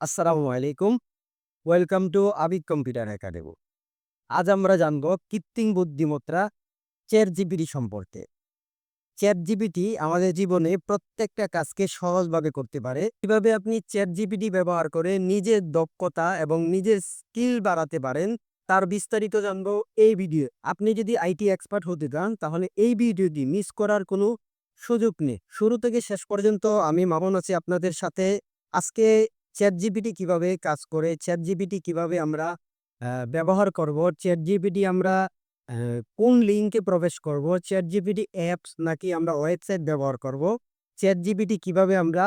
আসসালামু আলাইকুম। Welcome to Abid computer academy. আজ আমরা জানব কৃত্রিম বুদ্ধিমত্তা চ্যাট জিপিটি সম্পর্কে। চ্যাট জিপিটি আমাদের জীবনে প্রত্যেকটা কাজকে সহজভাবে করতে পারে। কীভাবে আপনি চ্যাট জিপিটি ব্যবহার করে নিজের দক্ষতা এবং নিজের স্কিল বাড়াতে পারেন, তার বিস্তারিত জানব এই ভিডিও। আপনি যদি আইটি এক্সপার্ট হতে চান, তাহলে এই ভিডিওটি মিস করার কোনো সুযোগ নেই। শুরু থেকে শেষ পর্যন্ত আমি মামন আছি আপনাদের সাথে। আজকে চ্যাট জিপিটি কীভাবে কাজ করে চ্যাট জিপিটি কীভাবে আমরা ব্যবহার করব চ্যাট জিপিটি আমরা কোন লিঙ্কে প্রবেশ করব চ্যাট জিপিটি অ্যাপস নাকি আমরা ওয়েবসাইট ব্যবহার করব চ্যাট জিপিটি কীভাবে আমরা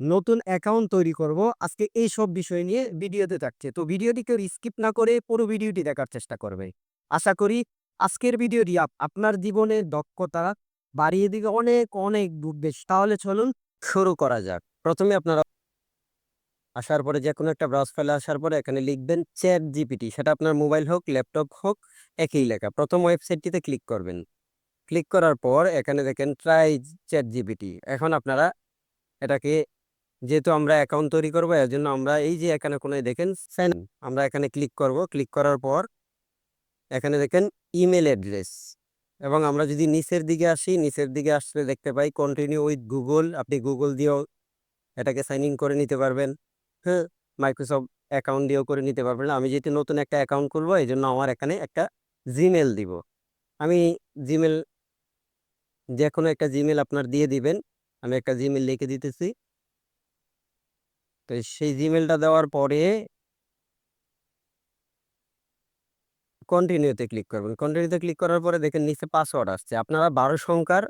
নতুন অ্যাকাউন্ট তৈরি করব আজকে এই সব বিষয় নিয়ে ভিডিওতে থাকছে। তো ভিডিওটি কেউ স্কিপ না করে পুরো ভিডিওটি দেখার চেষ্টা করবে। আশা করি আজকের ভিডিওটি আপ- আপনার জীবনের দক্ষতা বাড়িয়ে দিকে অনেক অনেক বেশি তাহলে চলুন শুরু করা যাক। প্রথমে আপনারা আসার পরে যে কোনো একটা ব্রাউজ ফাইলে আসার পরে এখানে লিখবেন চ্যাট জিপিটি সেটা আপনার মোবাইল হোক ল্যাপটপ হোক, একই লেখা। প্রথম ওয়েবসাইটটিতে ক্লিক করবেন। ক্লিক করার পর এখানে দেখেন ট্রাই চ্যাট জিপিটি এখন আপনারা এটাকে, যেহেতু আমরা অ্যাকাউন্ট তৈরি করব এর জন্য আমরা এই যে এখানে কোনো দেখেন সাইন আমরা এখানে ক্লিক করব। ক্লিক করার পর এখানে দেখেন ইমেল অ্যাড্রেস এবং আমরা যদি নিচের দিকে আসি, নিচের দিকে আসলে দেখতে পাই কন্টিনিউ উইথ গুগল আপনি গুগল দিয়েও এটাকে সাইন ইন করে নিতে পারবেন। হ্যাঁ মাইক্রোসফট অ্যাকাউন্ট দিয়েও করে নিতে পারবেন। আমি যেহেতু নতুন একটা অ্যাকাউন্ট করব এই জন্য আমার এখানে একটা জিমেল দিব। আমি জিমেল যে কোনো একটা জিমেল আপনার দিয়ে দিবেন। আমি একটা জিমেল লিখে দিতেছি। তো সেই জিমেলটা দেওয়ার পরে কন্টিনিউতে ক্লিক করবেন। কন্টিনিউতে ক্লিক করার পরে দেখেন নিচে পাসওয়ার্ড আসছে। আপনারা বারো সংখ্যার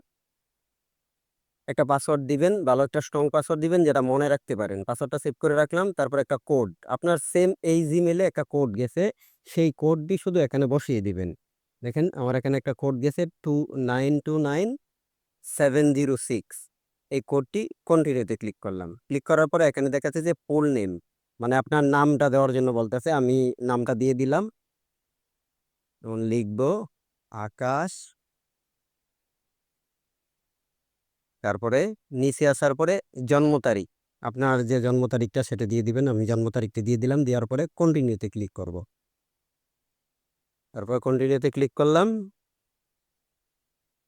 একটা পাসওয়ার্ড দিবেন, ভালো একটা স্ট্রং পাসওয়ার্ড দিবেন, যেটা মনে রাখতে পারেন। পাসওয়ার্ডটা সেভ করে রাখলাম, তারপর একটা কোড আপনার সেম এই জিমেলে একটা কোড গেছে, সেই কোডটি শুধু এখানে বসিয়ে দিবেন। দেখেন, আমার এখানে একটা কোড গেছে two nine two nine seven zero six এই কোডটি কন্টিনিউতে ক্লিক করলাম। ক্লিক করার পরে এখানে দেখাচ্ছে যে পোল নেম মানে আপনার নামটা দেওয়ার জন্য বলতেছে, আমি নামটা দিয়ে দিলাম। লিখব আকাশ তারপরে নিচে আসার পরে জন্ম তারিখ। আপনার যে জন্ম তারিখটা সেটা দিয়ে দিবেন, আমি জন্ম তারিখটা দিয়ে দিলাম, দেওয়ার পরে কন্টিনিউতে ক্লিক করব। তারপর কন্টিনিউতে ক্লিক করলাম।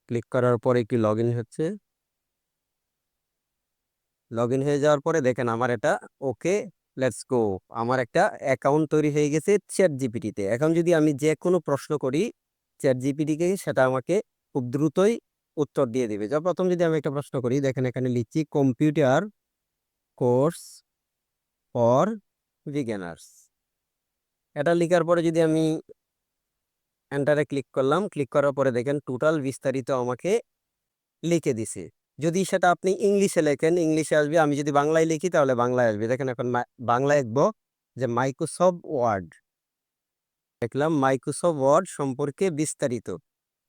ক্লিক করার পরে কি লগ হচ্ছে। লগ হয়ে যাওয়ার পরে দেখেন আমার এটা ওকে লেটস গো আমার একটা অ্যাকাউন্ট তৈরি হয়ে গেছে চ্যাট জিপিটিতে এখন যদি আমি যে কোনো প্রশ্ন করি চ্যাট জিপিটিকে সেটা আমাকে খুব দ্রুতই উত্তর দিয়ে দিবে। যা প্রথম যদি আমি একটা প্রশ্ন করি, দেখেন এখানে লিখছি, কম্পিউটার কোর্স ফর বিগিনার্স। এটা লেখার পরে যদি আমি এন্টারে ক্লিক করলাম, ক্লিক করার পরে দেখেন টোটাল বিস্তারিত আমাকে লিখে দিছে। যদি সেটা আপনি ইংলিশে লেখেন, ইংলিশে আসবে, আমি যদি বাংলায় লিখি তাহলে বাংলায় আসবে। দেখেন এখন বাংলায় লিখব যে মাইক্রোসফট ওয়ার্ড। দেখলাম মাইক্রোসফট ওয়ার্ড সম্পর্কে বিস্তারিত।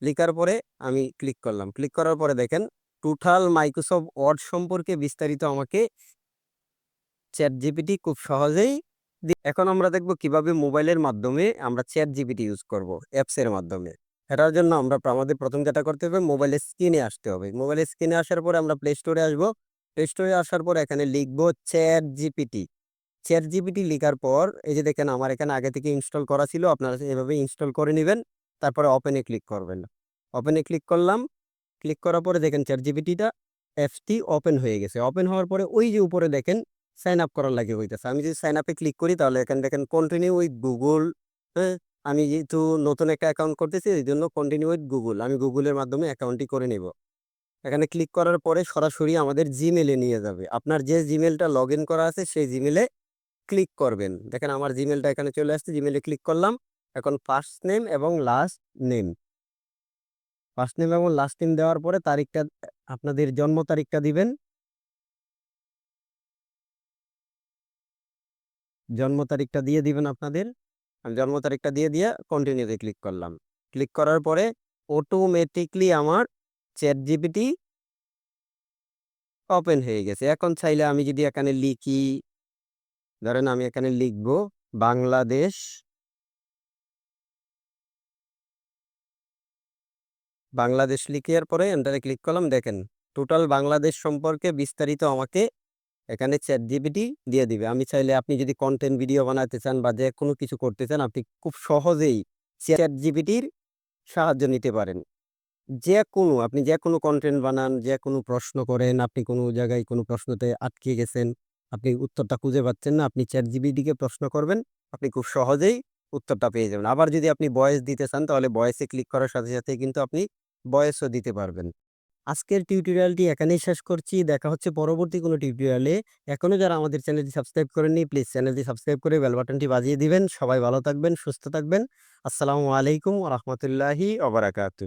লেখার পরে আমি ক্লিক করলাম। ক্লিক করার পরে দেখেন টোটাল মাইক্রোসফট ওয়ার্ড সম্পর্কে বিস্তারিত আমাকে চ্যাট জিপিটি খুব সহজেই এখন আমরা দেখব কীভাবে মোবাইলের মাধ্যমে আমরা চ্যাট জিপিটি ইউজ করব অ্যাপসের মাধ্যমে। এটার জন্য আমরা আমাদের প্রথম যেটা করতে হবে মোবাইলের স্ক্রিনে আসতে হবে। মোবাইলের স্ক্রিনে আসার পরে আমরা প্লে স্টোরে আসব। প্লে স্টোরে আসার পর এখানে লিখব চ্যাট জিপিটি চ্যাট জিপিটি লেখার পর, এই যে দেখেন, আমার এখানে আগে থেকে ইনস্টল করা ছিল, আপনারা এভাবে ইনস্টল করে নেবেন, তারপরে ওপেনে ক্লিক করবেন। ওপেনে ক্লিক করলাম। ক্লিক করার পরে দেখেন চ্যাট জিপিটিটা অ্যাপসটি ওপেন হয়ে গেছে। ওপেন হওয়ার পরে ওই যে উপরে দেখেন সাইন আপ করার লাগে হইতেছে। আমি যদি সাইন আপে ক্লিক করি তাহলে এখানে দেখেন কন্টিনিউ উইথ গুগল হ্যাঁ? আমি যেহেতু নতুন একটা অ্যাকাউন্ট করতেছি, এই জন্য কন্টিনিউ উইথ গুগল আমি গুগলের মাধ্যমে অ্যাকাউন্টটি করে নেব। এখানে ক্লিক করার পরে সরাসরি আমাদের জিমেলে নিয়ে যাবে। আপনার যে জিমেলটা লগ করা আছে, সেই জিমেলে ক্লিক করবেন। দেখেন আমার জিমেলটা এখানে চলে আসছে। জিমেলে ক্লিক করলাম। এখন ফার্স্ট নেম এবং লাস্ট নেম ফার্স্ট নেম এবং লাস্ট নেম দেওয়ার পরে তারিখটা, আপনাদের জন্ম তারিখটা দিবেন। জন্ম তারিখটা দিয়ে দিবেন আপনাদের। আমি জন্ম তারিখটা দিয়ে দিয়ে কন্টিনিউতে ক্লিক করলাম। ক্লিক করার পরে অটোমেটিকলি আমার চ্যাট জিপিটি ওপেন হয়ে গেছে। এখন চাইলে আমি যদি এখানে লিখি, ধরেন আমি এখানে লিখব বাংলাদেশ বাংলাদেশ লিখার পরে এন্টারে ক্লিক করলাম। দেখেন টোটাল বাংলাদেশ সম্পর্কে বিস্তারিত আমাকে এখানে চ্যাট জিপিটি দিয়ে দিবে। আমি চাইলে আপনি যদি কন্টেন্ট ভিডিও বানাতে চান বা যে কোনো কিছু করতে চান, আপনি খুব সহজেই চ্যাট জিপিটির সাহায্য নিতে পারেন। যে কোনো, আপনি যে কোনো কন্টেন্ট বানান, যে কোনো প্রশ্ন করেন, আপনি কোনো জায়গায় কোনো প্রশ্নতে আটকে গেছেন, আপনি উত্তরটা খুঁজে পাচ্ছেন না, আপনি চ্যাট জিপিটিকে প্রশ্ন করবেন, আপনি খুব সহজেই উত্তরটা পেয়ে যাবেন। আবার যদি আপনি ভয়েস দিতে চান, তাহলে ভয়েসে ক্লিক করার সাথে সাথে কিন্তু আপনি ভয়েসও দিতে পারবেন। আজকের টিউটোরিয়ালটি এখানেই শেষ করছি। দেখা হচ্ছে পরবর্তী কোনো টিউটোরিয়ালে এখনও যারা আমাদের চ্যানেলটি সাবস্ক্রাইব করেননি প্লিজ চ্যানেলটি সাবস্ক্রাইব করে বাটনটি বাজিয়ে দিবেন। সবাই ভালো থাকবেন, সুস্থ থাকবেন। আসসালামু আলাইকুম রহমতুল্লাহি ওবরাকাতু